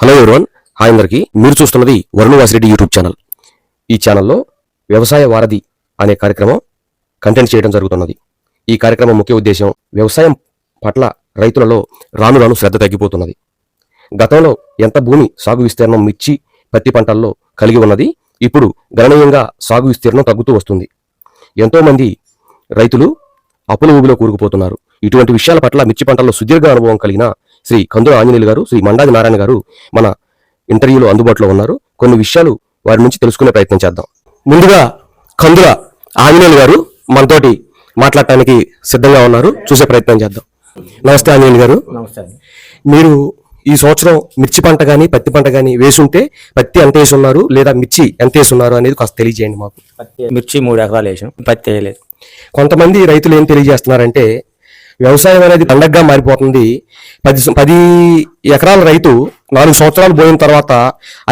Hello everyone hi అందరికీ. మీరు చూస్తున్నది వరుణ్ వాసిరెడ్డి యూట్యూబ్ ఛానల్ ఈ ఛానల్లో వ్యవసాయ వారధి అనే కార్యక్రమం కంటెంట్ చేయడం జరుగుతున్నది. ఈ కార్యక్రమం ముఖ్య ఉద్దేశం వ్యవసాయం పట్ల రైతులలో రాను రాను శ్రద్ధ తగ్గిపోతున్నది. గతంలో ఎంత భూమి సాగు విస్తీర్ణం మిర్చి పత్తి పంటల్లో కలిగి ఉన్నది ఇప్పుడు గణనీయంగా సాగు విస్తీర్ణం తగ్గుతూ వస్తుంది. ఎంతోమంది రైతులు అప్పుల ఊబిలో కూరుకుపోతున్నారు. ఇటువంటి విషయాల పట్ల మిర్చి పంటల్లో సుదీర్ఘ అనుభవం కలిగిన శ్రీ కందుల ఆంజనేయులు గారు శ్రీ మండాది నారాయణ గారు మన ఇంటర్వ్యూలో అందుబాటులో ఉన్నారు. కొన్ని విషయాలు వారి నుంచి తెలుసుకునే ప్రయత్నం చేద్దాం. ముందుగా కందుల ఆంజనేయులు గారు మనతోటి మాట్లాడటానికి సిద్ధంగా ఉన్నారు. చూసే ప్రయత్నం చేద్దాం. నమస్తే ఆంజనేయులు గారు. నమస్తే మీరు ఈ సంవత్సరం మిర్చి పంట కానీ పత్తి పంట కానీ వేసుంటే పత్తి ఎంత వేసి ఉన్నారు లేదా మిర్చి ఎంత వేసి ఉన్నారు అనేది కాస్త తెలియజేయండి మాకు. మిర్చి మూడు ఎకరాలు వేసాం. పత్తి వేయలేదు. కొంతమంది రైతులు ఏం తెలియజేస్తున్నారంటే వ్యవసాయం అనేది పండగగా మారిపోతుంది. పది పది ఎకరాల రైతు నాలుగు సంవత్సరాలు పోయిన తర్వాత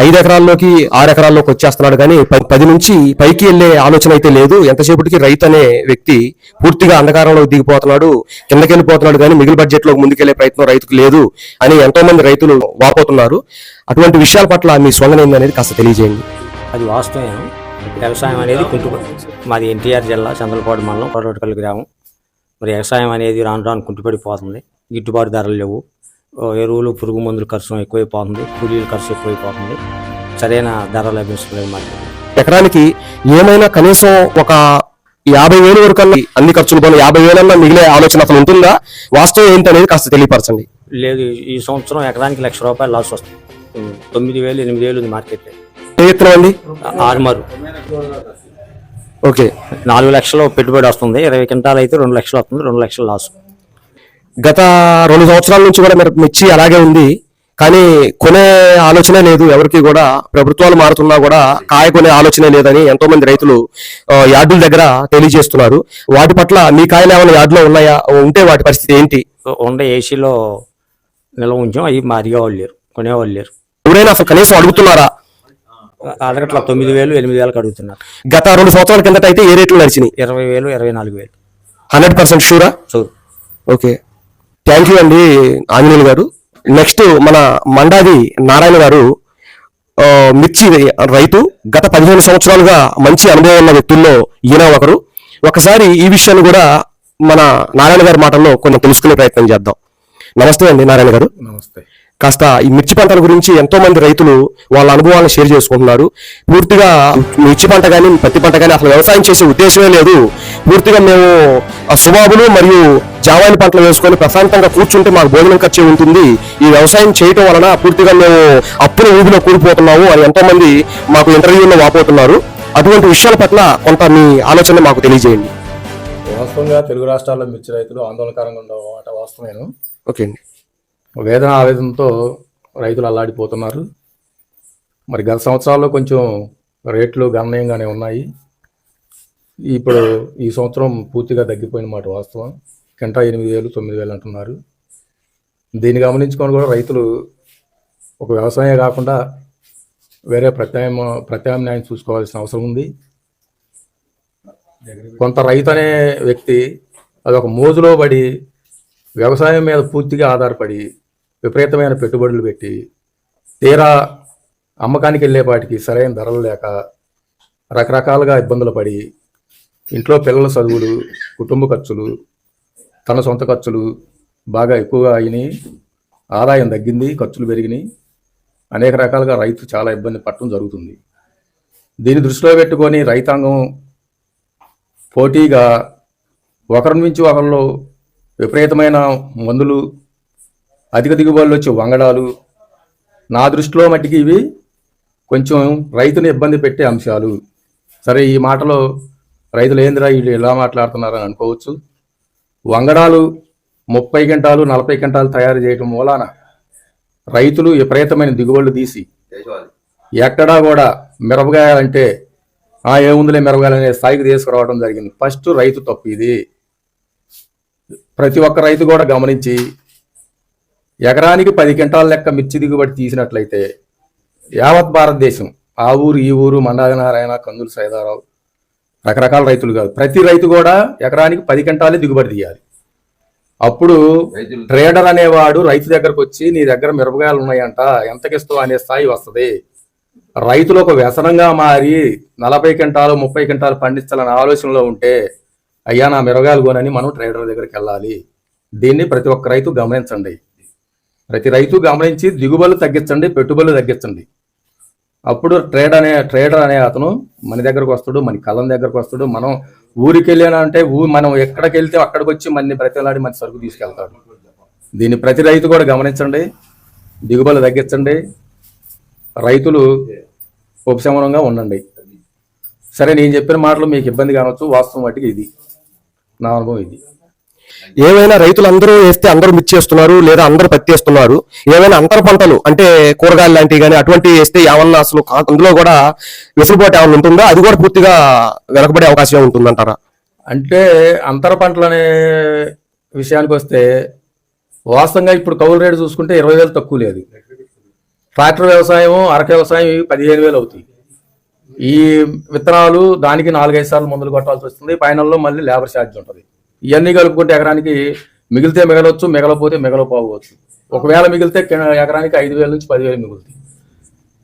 ఐదు ఎకరాల్లోకి ఆరు ఎకరాల్లోకి వచ్చేస్తున్నాడు. కానీ పది నుంచి పైకి వెళ్ళే ఆలోచన అయితే లేదు. ఎంతసేపటికి రైతు అనే వ్యక్తి పూర్తిగా అంధకారంలో దిగిపోతున్నాడు. కిందకి వెళ్ళిపోతున్నాడు కానీ మిగిలిన బడ్జెట్లో ముందుకెళ్ళే ప్రయత్నం రైతుకు లేదు అని ఎంతో మంది రైతులు వాపోతున్నారు. అటువంటి విషయాల పట్ల మీ స్వందన ఏందనేది కాస్త తెలియజేయండి. అది వాస్తవం. వ్యవసాయం అనేది కుంటుపడి మాది ఎన్టీఆర్ జిల్లా చంద్రపాడు మండలం కొరటకల్ గ్రామం. మరి వ్యవసాయం అనేది రాను రాను కుంటుపడిపోతుంది. గిట్టుబాటు ధరలు లేవు. ఎరువులు పురుగు మందుల ఖర్చు ఎక్కువైపోతుంది. కూలీల ఖర్చు ఎక్కువైపోతుంది. సరైన ధర లభించలేదు మాకు. ఎకరానికి ఏమైనా కనీసం ఒక యాభై వేలు వరకు అన్న అన్ని ఖర్చులు పోను యాభై వేలన్నా మిగిలే ఆలోచన అసలు ఉంటుందా? వాస్తవం ఏంటి అనేది కాస్త తెలియపరచండి. లేదు ఈ సంవత్సరం ఎకరానికి లక్ష రూపాయలు లాస్ వస్తుంది. తొమ్మిది వేలు ఎనిమిది వేలు ఉంది మార్కెట్ ఏ విత్తనం అండి? ఆరుమరు. ఓకే. నాలుగు లక్షలు పెట్టుబడి వస్తుంది. ఇరవై క్వింటాలు అయితే రెండు లక్షలు వస్తుంది రెండు లక్షలు లాస్ గత రెండు సంవత్సరాల నుంచి కూడా మీరు మిర్చి అలాగే ఉంది. కానీ కొనే ఆలోచనే లేదు. ఎవరికి కూడా ప్రభుత్వాలు మారుతున్నా కూడా కాయ కొనే ఆలోచనే లేదని ఎంతో మంది రైతులు యార్డుల దగ్గర తెలియజేస్తున్నారు. వాటి పట్ల మీ కాయలు ఏమైనా యార్డులో ఉన్నాయా? ఉంటే వాటి పరిస్థితి ఏంటి? ఉండే ఏసీలో నిల్వ ఉంచాం. అవి మా అడిగేవాళ్ళు లేరు కొనేవాళ్ళు లేరు. ఎవరైనా అసలు కనీసం అడుగుతున్నారా? అడగట్ల తొమ్మిది వేలు ఎనిమిది వేలకు అడుగుతున్నారు. గత రెండు సంవత్సరాల కిందట అయితే ఏ రేట్లు నడిచినాయి? ఇరవై వేలు ఇరవై నాలుగు వేలు. Hundred percent షూరా? So okay. Thank you అండి ఆంజనేయులు గారు. నెక్స్ట్ మన మండాది నారాయణ గారు మిర్చి రైతు గత పదిహేను సంవత్సరాలుగా మంచి అనుభవం ఉన్న వ్యక్తుల్లో ఈయన ఒకరు. ఒకసారి ఈ విషయాన్ని కూడా మన నారాయణ గారి మాటల్లో కొంచెం తెలుసుకునే ప్రయత్నం చేద్దాం. నమస్తే అండి నారాయణ గారు. నమస్తే. కాస్త ఈ మిర్చి పంటల గురించి ఎంతో మంది రైతులు వాళ్ళ అనుభవాలను షేర్ చేసుకుంటున్నారు. పూర్తిగా మిర్చి పంట కానీ పత్తి పంట కానీ అసలు వ్యవసాయం చేసే ఉద్దేశమే లేదు. పూర్తిగా మేము ఆ సుబాబులు మరియు జావాయిల పంటలు వేసుకొని ప్రశాంతంగా కూర్చుంటే మాకు భోజనం ఖర్చు ఉంటుంది. ఈ వ్యవసాయం చేయటం వలన పూర్తిగా మేము అప్పుల ఊబిలో కూలిపోతున్నాము అని ఎంతో మంది మాకు ఇంటర్వ్యూలో వాపోతున్నారు. అటువంటి విషయాల పట్ల కొంత మీ ఆలోచన మాకు తెలియజేయండి. వాస్తవంగా తెలుగు రాష్ట్రాల్లో మిర్చి రైతులు ఆందోళనకరంగా ఉన్న మాట వాస్తవమేను. ఓకే అండి. వేదన ఆవేదనతో రైతులు అల్లాడిపోతున్నారు. మరి గత సంవత్సరాల్లో కొంచెం రేట్లు గణనీయంగానే ఉన్నాయి. ఇప్పుడు ఈ సంవత్సరం పూర్తిగా తగ్గిపోయిన మాట వాస్తవం. కింటా ఎనిమిది వేలు తొమ్మిది వేలు అంటున్నారు. దీన్ని గమనించుకొని కూడా రైతులు ఒక వ్యవసాయమే కాకుండా వేరే ప్రత్యామ ప్రత్యామ్నాయం చూసుకోవాల్సిన అవసరం ఉంది. కొంత రైతు అనే వ్యక్తి అదొక మోజులో పడి వ్యవసాయం మీద పూర్తిగా ఆధారపడి విపరీతమైన పెట్టుబడులు పెట్టి తీరా అమ్మకానికి వెళ్ళేపాటికి సరైన ధరలు లేక రకరకాలుగా ఇబ్బందులు పడి ఇంట్లో పిల్లల చదువులు కుటుంబ ఖర్చులు తన సొంత ఖర్చులు బాగా ఎక్కువగా అయినాయి. ఆదాయం తగ్గింది ఖర్చులు పెరిగినాయి. అనేక రకాలుగా రైతు చాలా ఇబ్బంది పడటం జరుగుతుంది. దీన్ని దృష్టిలో పెట్టుకొని రైతాంగం పోటీగా ఒకరి నుంచి ఒకరిలో విపరీతమైన మందులు అధిక దిగుబడులు వచ్చే వంగడాలు నా దృష్టిలో మట్టికి ఇవి కొంచెం రైతుని ఇబ్బంది పెట్టే అంశాలు. సరే ఈ మాటలో రైతులు ఏందిరా వీళ్ళు ఎలా మాట్లాడుతున్నారని అనుకోవచ్చు. వంగడాలు ముప్పై గంటలు నలభై గంటలు తయారు చేయడం మూలాన రైతులు విపరీతమైన దిగుబడులు తీసి ఎక్కడా కూడా మిరపకాయాలంటే ఆ ఏముందిలే మిరపకాయలనే స్థాయికి తీసుకురావడం జరిగింది. ఫస్ట్ రైతు తప్పు ఇది. ప్రతి ఒక్క రైతు కూడా గమనించి ఎకరానికి పది క్వింటాల లెక్క మిర్చి దిగుబడి తీసినట్లయితే యావత్ భారతదేశం ఆ ఊరు ఈ ఊరు మండాగనారాయణ కందులు సైదారావు రకరకాల రైతులు కాదు. ప్రతి రైతు కూడా ఎకరానికి పది క్వింటాలే దిగుబడి తీయాలి. అప్పుడు ట్రేడర్ అనేవాడు రైతు దగ్గరకు వచ్చి నీ దగ్గర మిరపకాయలు ఉన్నాయంట ఎంతకిస్తావు అనే స్థాయి వస్తది. రైతులు ఒక వ్యసనంగా మారి నలభై క్వింటాలు ముప్పై క్వింటాలు పండించాలనే ఆలోచనలో ఉంటే అయ్యా నా మిరగాలు కొనని మనం ట్రేడర్ దగ్గరికి వెళ్ళాలి. దీన్ని ప్రతి ఒక్క రైతు గమనించండి. ప్రతి రైతు గమనించి దిగుబడులు తగ్గించండి పెట్టుబడులు తగ్గించండి. అప్పుడు ట్రేడ్ అనే ట్రేడర్ అనే అతను మన దగ్గరకు వస్తాడు మన కళ్ళం దగ్గరకు వస్తాడు. మనం ఊరికి వెళ్ళానంటే ఊ మనం ఎక్కడికి వెళ్తే అక్కడికి వచ్చి మన ప్రతిలాడి మన సరుకు తీసుకెళ్తాడు. దీన్ని ప్రతి రైతు కూడా గమనించండి. దిగుబడులు తగ్గించండి. రైతులు ఉపశమనంగా ఉండండి. సరే నేను చెప్పిన మాటలు మీకు ఇబ్బంది కానవచ్చు వాస్తవం వాటికి ఇది. నా అనుభవం ఇది. ఏమైనా రైతులందరూ వేస్తే అందరూ మిర్చి వేస్తున్నారు లేదా అందరూ పత్తి వేస్తున్నారు ఏమైనా అంతర పంటలు అంటే కూరగాయలు లాంటివి కానీ అటువంటి వేస్తే ఏమన్నా అసలు అందులో కూడా వెసులుబాటు ఏమైనా ఉంటుందా? అది కూడా పూర్తిగా వెనకబడే అవకాశం ఉంటుందంటారా? అంటే అంతర పంటలు అనే విషయానికి వస్తే వాస్తవంగా ఇప్పుడు కౌలు రేటు చూసుకుంటే ఇరవై వేలు తక్కువ లేదు. ట్రాక్టర్ వ్యవసాయం అరక వ్యవసాయం పదిహేను వేలు అవుతాయి. ఈ విత్తనాలు దానికి నాలుగైదు సార్లు మందులు కొట్టాల్సి వస్తుంది. ఫైనల్లో మళ్ళీ లేబర్ ఛార్జ్ ఉంటుంది. ఇవన్నీ కలుపుకుంటే ఎకరానికి మిగిలితే మిగలవచ్చు మిగలపోతే మిగలపోవచ్చు ఒకవేళ మిగిలితే ఎకరానికి ఐదు వేల నుంచి పదివేలు మిగులుతాయి.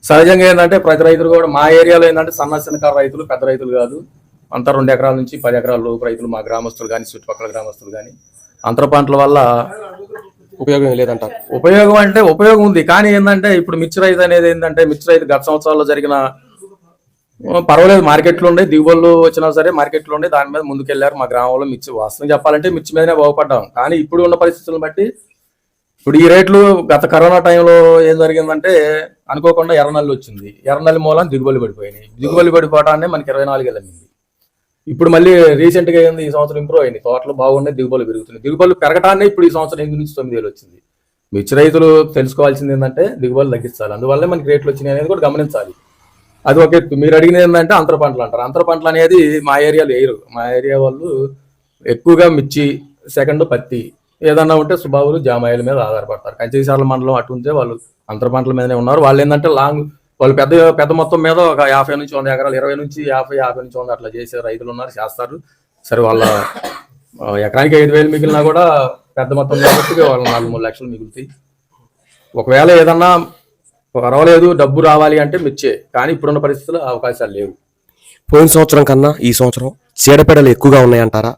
సహజంగా ఏంటంటే ప్రతి రైతులు కూడా మా ఏరియాలో ఏంటంటే సన్న చిన్నకారు రైతులు పెద్ద రైతులు కాదు. అంతా రెండు ఎకరాల నుంచి పది ఎకరాల లోపు రైతులు మా గ్రామస్తులు కానీ చుట్టుపక్కల గ్రామస్తులు కానీ అంతర పంటల వల్ల ఉపయోగం లేదంటారు ఉపయోగం అంటే ఉపయోగం ఉంది. కానీ ఏంటంటే ఇప్పుడు మిర్చి రైతు అనేది ఏంటంటే మిర్చి రైతు గత సంవత్సరాల్లో జరిగిన పర్వాలేదు మార్కెట్లో ఉండే దిగుబడులు వచ్చినా సరే మార్కెట్లో ఉండే దాని మీద ముందుకెళ్ళారు మా గ్రామంలో మిర్చి. వాస్తవం చెప్పాలంటే మిర్చి మీదనే బాగుపడ్డాం. కానీ ఇప్పుడు ఉన్న పరిస్థితులను బట్టి ఇప్పుడు ఈ రేట్లు గత కరోనా టైంలో ఏం జరిగిందంటే అనుకోకుండా ఎర్రనల్లి వచ్చింది. ఎర్రనల్లి మూలం దిగుబడి పడిపోయినాయి. దిగుబడి పడిపోవడాన్ని మనకి ఇరవై నాలుగు వెళ్ళింది ఇప్పుడు మళ్ళీ రీసెంట్గా ఏంది ఈ సంవత్సరం ఇంప్రూవ్ అయింది. తోటలు బాగున్నాయి దిగుబడులు పెరుగుతున్నాయి. దిగుబడులు పెరగటాన్ని ఇప్పుడు ఈ సంవత్సరం ఎనిమిది నుంచి తొమ్మిది వేలు వచ్చింది. మిర్చి రైతులు తెలుసుకోవాల్సింది ఏంటంటే దిగుబడులు తగ్గించాలి. అందువల్లే మనకి రేట్లు వచ్చినాయి అనేది కూడా గమనించాలి. అది ఒక ఎత్తు. మీరు అడిగిన ఏంటంటే అంతర పంటలు అంటారు. అంతర పంటలు అనేది మా ఏరియాలో వేయరు. మా ఏరియా వాళ్ళు ఎక్కువగా మిర్చి సెకండ్ పత్తి ఏదన్నా ఉంటే సుబాబులు జామాయిల మీద ఆధారపడతారు. కంచేసార్ల మండలం అటు ఉంటే వాళ్ళు అంతర పంటల మీదనే ఉన్నారు. వాళ్ళు ఏంటంటే లాంగ్ వాళ్ళు పెద్ద పెద్ద మొత్తం మీద ఒక యాభై నుంచి వంద ఎకరాలు ఇరవై నుంచి యాభై యాభై నుంచి వంద అట్లా చేసే రైతులు ఉన్నారు చేస్తారు. సరే వాళ్ళ ఎకరానికి ఐదు వేలు మిగిలినా కూడా పెద్ద మొత్తం కాబట్టి వాళ్ళు నాలుగు మూడు లక్షలు మిగులుతాయి. ఒకవేళ ఏదన్నా రావలేదు డబ్బు రావాలి అంటే మిర్చే. కానీ ఇప్పుడున్న పరిస్థితుల్లో అవకాశాలు లేవు. పోయిన సంవత్సరం కన్నా ఈ సంవత్సరం చీడపీడలు ఎక్కువగా ఉన్నాయంటారా?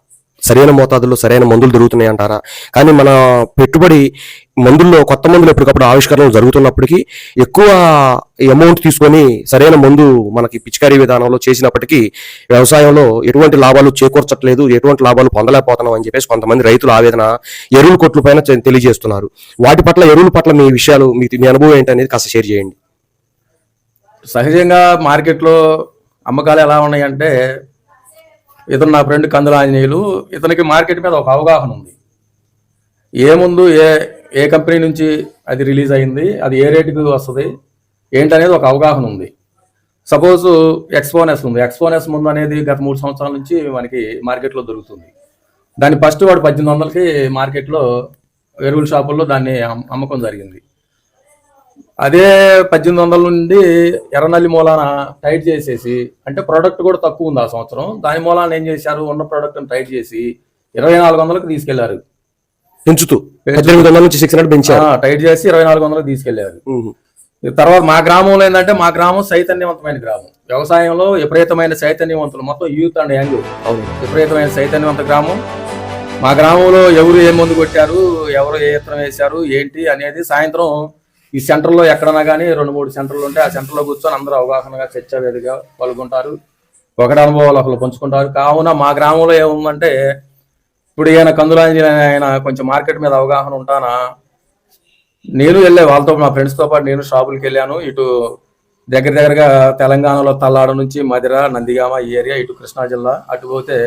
సరైన మోతాదులో సరైన మందులు దొరుకుతున్నాయి అంటారా? కానీ మన పెట్టుబడి మందుల్లో కొత్త మందులు ఎప్పటికప్పుడు ఆవిష్కరణలు జరుగుతున్నప్పటికీ ఎక్కువ అమౌంట్ తీసుకొని సరైన మందు మనకి పిచికారీ విధానంలో చేసినప్పటికీ వ్యవసాయంలో ఎటువంటి లాభాలు చేకూర్చట్లేదు ఎటువంటి లాభాలు పొందలేకపోతున్నాం అని చెప్పేసి కొంతమంది రైతుల ఆవేదన ఎరువుల కొట్ల పైన తెలియజేస్తున్నారు. వాటి పట్ల ఎరువుల పట్ల మీ విషయాలు మీ మీ అనుభవం ఏంటనేది కాస్త షేర్ చేయండి. సహజంగా మార్కెట్లో అమ్మకాలు ఎలా ఉన్నాయంటే ఇతను నా ఫ్రెండ్ కందుల ఆంజనేయులు ఇతనికి మార్కెట్ మీద ఒక అవగాహన ఉంది. ఏ ముందు ఏ ఏ కంపెనీ నుంచి అది రిలీజ్ అయింది అది ఏ రేటుకి వస్తుంది ఏంటనేది ఒక అవగాహన ఉంది. సపోజ్ ఎక్స్పోనెస్ ఉంది. ఎక్స్పోనెస్ ముందు అనేది గత మూడు సంవత్సరాల నుంచి మనకి మార్కెట్లో దొరుకుతుంది. దాన్ని ఫస్ట్ వాడు పద్దెనిమిది వందలకి మార్కెట్లో ఎరువుల షాపుల్లో దాన్ని అమ్మకం జరిగింది. అదే పద్దెనిమిది వందల నుండి ఎర్రనల్లి మూలాన టైట్ చేసేసి అంటే ప్రోడక్ట్ కూడా తక్కువ ఉంది ఆ సంవత్సరం. దాని మూలాన ఏం చేశారు? ఉన్న ప్రోడక్ట్ టైట్ చేసి ఇరవై నాలుగు వందలకు తీసుకెళ్ళారు. పెంచుతూ. పద్దెనిమిది వందల నుంచి సిక్స్ హండ్రెడ్ పెంచారు. ఆ, టైట్ చేసి ఇరవై నాలుగు వందలకు తీసుకెళ్ళారు. తర్వాత మా గ్రామంలో ఏంటంటే మా గ్రామం చైతన్యవంతమైన గ్రామం. వ్యవసాయంలో విపరీతమైన చైతన్యవంతులు. మొత్తం యూత్ అండ్ యంగ్. విపరీతమైన చైతన్యవంత గ్రామం. మా గ్రామంలో ఎవరు ఏ మందు కొట్టారు? ఎవరు ఏ ఇత్తనం వేశారు? ఏంటి? అనేది సాయంత్రం ఈ సెంటర్లో ఎక్కడన్నా కానీ రెండు మూడు సెంటర్లు ఉంటే ఆ సెంటర్లో కూర్చొని అందరూ అవగాహనగా చర్చ వేదిగా పాల్గొంటారు. ఒకటి అనుభవాలు ఒకరు పంచుకుంటారు. కావున మా గ్రామంలో ఏముందంటే ఇప్పుడు ఈయన కందులాంజలి ఆయన కొంచెం మార్కెట్ మీద అవగాహన ఉంటానా? నేను వెళ్ళే వాళ్ళతో నా ఫ్రెండ్స్తో పాటు నేను షాపులకి వెళ్ళాను. ఇటు దగ్గర దగ్గరగా తెలంగాణలో తల్లాడ నుంచి మధిర నందిగామ ఈ ఏరియా ఇటు కృష్ణా జిల్లా అటు పోతే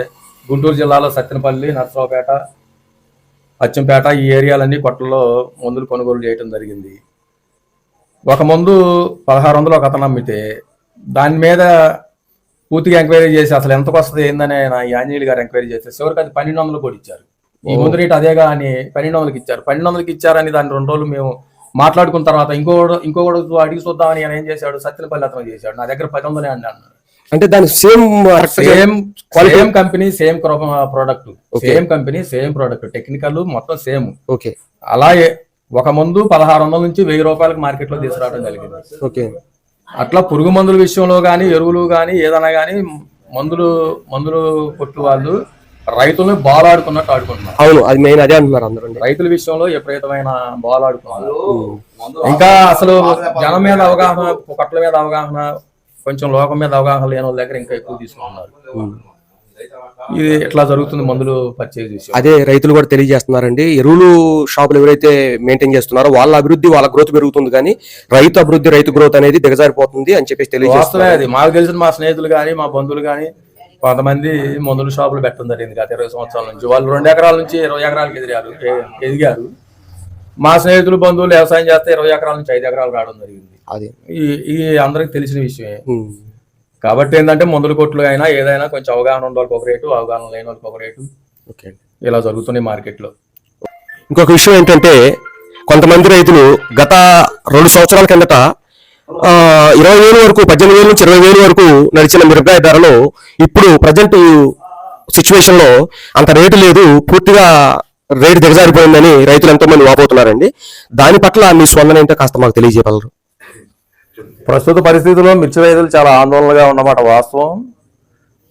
గుంటూరు జిల్లాలో సత్యనపల్లి నర్సరావుపేట అచ్చంపేట ఈ ఏరియాలన్నీ కొట్టల్లో మందులు కొనుగోలు చేయడం జరిగింది. ఒక మందు పదహారు వందలు ఒక అతను అమ్మితే దాని మీద పూర్తిగా ఎంక్వైరీ చేసి అసలు ఎంతకు వస్తుంది ఏందని ఆయన ఈ ఆంజనేయులు గారు ఎంక్వైరీ చేస్తే చివరికి అది పన్నెండు వందలు కూడా ఇచ్చారు. ఈ ముందు రేట్ అదేగా అని పన్నెండు వందలకి ఇచ్చారు. పన్నెండు వందలకి ఇచ్చారని దాన్ని రెండు రోజులు మేము మాట్లాడుకున్న తర్వాత ఇంకో ఇంకో అడిగి చూద్దామని ఆయన ఏం చేశాడు? సత్యనపల్లి అతను చేశాడు. నా దగ్గర పది వందలే అండి అన్నాడు. అంటే దాని same same. Same company same product same company same product technical మొత్తం సేమ్. ఓకే. అలాగే ఒక మందు పదహారు వందల నుంచి వెయ్యి రూపాయలకు మార్కెట్లో తీసుకురావడం జరిగింది. ఓకే. అట్లా పురుగు మందుల విషయంలో కానీ ఎరువులు కానీ ఏదైనా కానీ మందులు మందులు కొట్టు వాళ్ళు రైతులను బాలాడుకున్నట్టు ఆడుకుంటున్నారు. అవును అది మెయిన్ అదే అంటున్నారు అందరూ రైతుల విషయంలో విపరీతమైన బాలాడుకున్నారు. ఇంకా అసలు జనం మీద అవగాహన పొట్ల మీద అవగాహన కొంచెం లోకం మీద అవగాహన లేని వాళ్ళ దగ్గర ఇంకా ఎక్కువ తీసుకుంటున్నారు ఇది ఎట్లా జరుగుతుంది మందులు పర్చేజ్ అదే రైతులు కూడా తెలియజేస్తున్నారండి. ఎరువులు షాపులు ఎవరైతే మెయింటైన్ చేస్తున్నారో వాళ్ళ అభివృద్ధి వాళ్ళ గ్రోత్ పెరుగుతుంది కానీ రైతు అభివృద్ధి రైతు గ్రోత్ అనేది దిగజారిపోతుంది అని చెప్పేసి తెలియజేస్తున్నారు. మాకు తెలిసిన మా స్నేహితులు కానీ మా బంధువులు కానీ కొంతమంది మందుల షాపులు పెట్టడం జరిగింది గత ఇరవై సంవత్సరాల నుంచి. వాళ్ళు రెండు ఎకరాల నుంచి ఇరవై ఎకరాలకు ఎదిగారు ఎదిగారు. మా స్నేహితులు బంధువులు వ్యవసాయం చేస్తే ఇరవై ఎకరాల నుంచి ఐదు ఎకరాలు రావడం జరిగింది. అది. ఈ అందరికి తెలిసిన విషయమే. కాబట్టి ఏంటంటే మందుల కొట్లు అయినా ఏదైనా కొంచెం అవగాహన ఉన్న వాళ్ళకి ఒక రేటు అవగాహన లేని వాళ్ళకి ఒక రేటు. ఓకే. ఇలా జరుగుతున్నాయి మార్కెట్లో. ఇంకొక విషయం ఏంటంటే కొంతమంది రైతులు గత రెండు సంవత్సరాల కిందట ఇరవై వేలు వరకు పద్దెనిమిది వేల నుంచి ఇరవై వేలు వరకు నడిచిన మిరపకాయ ధరలు ఇప్పుడు ప్రజెంట్ సిచ్యువేషన్లో అంత రేటు లేదు పూర్తిగా రేటు దిగజారిపోయిందని రైతులు ఎంతో మంది వాపోతున్నారండి. దాని పట్ల మీ స్పందన ఏంటో కాస్త మాకు తెలియజేయగలరు. ప్రస్తుత పరిస్థితుల్లో మిర్చి రైతులు చాలా ఆందోళనగా ఉన్నమాట వాస్తవం.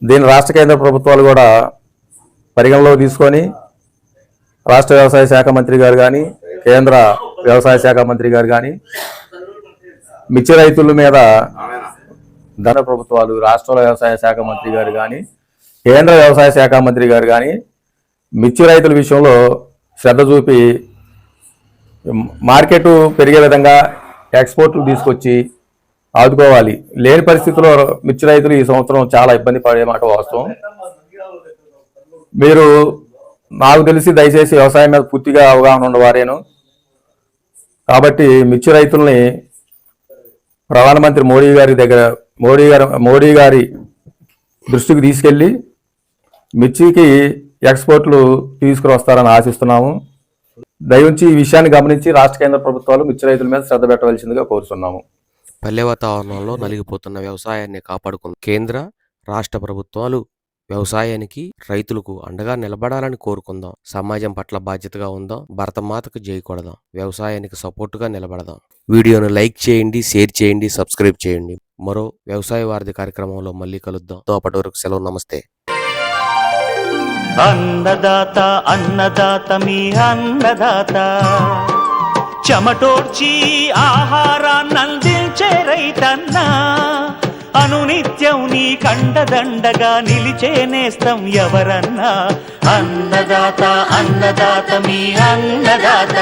దీని రాష్ట్ర కేంద్ర ప్రభుత్వాలు కూడా పరిగణలో తీసుకొని రాష్ట్ర వ్యవసాయ శాఖ మంత్రి గారు కానీ కేంద్ర వ్యవసాయ శాఖ మంత్రి గారు కానీ మిర్చి రైతుల మీద ధన ప్రభుత్వాలు రాష్ట్రాల వ్యవసాయ శాఖ మంత్రి గారు కానీ కేంద్ర వ్యవసాయ శాఖ మంత్రి గారు కానీ మిర్చి రైతుల విషయంలో శ్రద్ధ చూపి మార్కెట్ పెరిగే విధంగా ఎక్స్పోర్ట్లు తీసుకొచ్చి ఆదుకోవాలి. లేని పరిస్థితుల్లో మిర్చి రైతులు ఈ సంవత్సరం చాలా ఇబ్బంది పడే మాట వాస్తవం. మీరు నాకు తెలిసి దయచేసి వ్యవసాయం మీద పూర్తిగా అవగాహన ఉండవారేను కాబట్టి మిర్చి రైతుల్ని ప్రధానమంత్రి మోడీ గారి దగ్గర మోడీ గారు మోడీ గారి దృష్టికి తీసుకెళ్ళి మిర్చికి ఎక్స్పోర్ట్లు తీసుకువస్తారని ఆశిస్తున్నాము. దయవుంచి ఈ విషయాన్ని గమనించి రాష్ట్ర కేంద్ర ప్రభుత్వాలు మిర్చి రైతుల మీద శ్రద్ధ పెట్టవలసిందిగా కోరుతున్నాము. పల్లె వాతావరణంలో నలిగిపోతున్న వ్యవసాయాన్ని కాపాడుకున్న కేంద్ర రాష్ట్ర ప్రభుత్వాలు వ్యవసాయానికి రైతులకు అండగా నిలబడాలని కోరుకుందాం. సమాజం పట్ల బాధ్యతగా ఉందాం. భరతమాతకు జై వ్యవసాయానికి సపోర్టుగా నిలబడదాం. వీడియోను లైక్ చేయండి షేర్ చేయండి సబ్స్క్రైబ్ చేయండి. మరో వ్యవసాయ వారధి కార్యక్రమంలో మళ్ళీ కలుద్దాం. తో అప్పటి వరకు సెలవు నమస్తే. అన్నదాత అన్నదాత మీ అన్నదాత. చెమటోడ్చి ఆహారాన్నందించే రైతన్నా అనునిత్యం నీ కండదండగా నిలిచే నేస్తం ఎవరన్నా? అన్నదాత అన్నదాత మీ అన్నదాత.